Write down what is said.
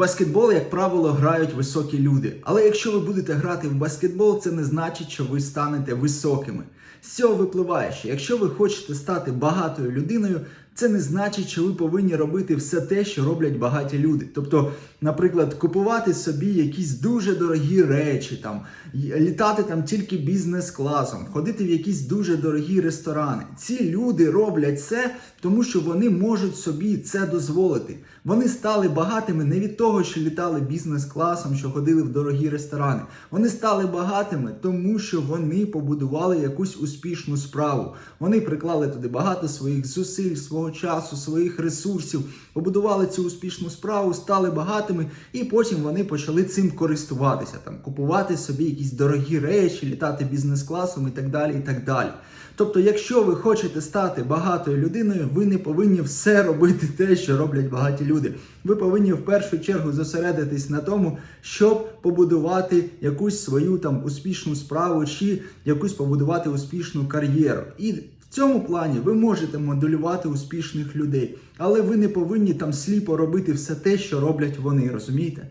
баскетбол, як правило, грають високі люди. Але якщо ви будете грати в баскетбол, це не значить, що ви станете високими. З цього випливає, що якщо ви хочете стати багатою людиною, це не значить, що ви повинні робити все те, що роблять багаті люди. Тобто, наприклад, купувати собі якісь дуже дорогі речі, там літати там тільки бізнес-класом, ходити в якісь дуже дорогі ресторани. Ці люди роблять це, тому що вони можуть собі це дозволити. Вони стали багатими не від того, що літали бізнес-класом, що ходили в дорогі ресторани. Вони стали багатими, тому що вони побудували якусь успішну справу. Вони приклали туди багато своїх зусиль, свого часу, своїх ресурсів, побудували цю успішну справу, стали багатими, і потім вони почали цим користуватися, там купувати собі якісь дорогі речі, літати бізнес-класом і так далі. і так далі. Тобто, якщо ви хочете стати багатою людиною, ви не повинні все робити те, що роблять багаті люди. Ви повинні в першу чергу зосередитись на тому, щоб побудувати якусь свою там успішну справу чи якусь побудувати успішну кар'єру. І в цьому плані ви можете моделювати успішних людей, але ви не повинні там сліпо робити все те, що роблять вони, розумієте?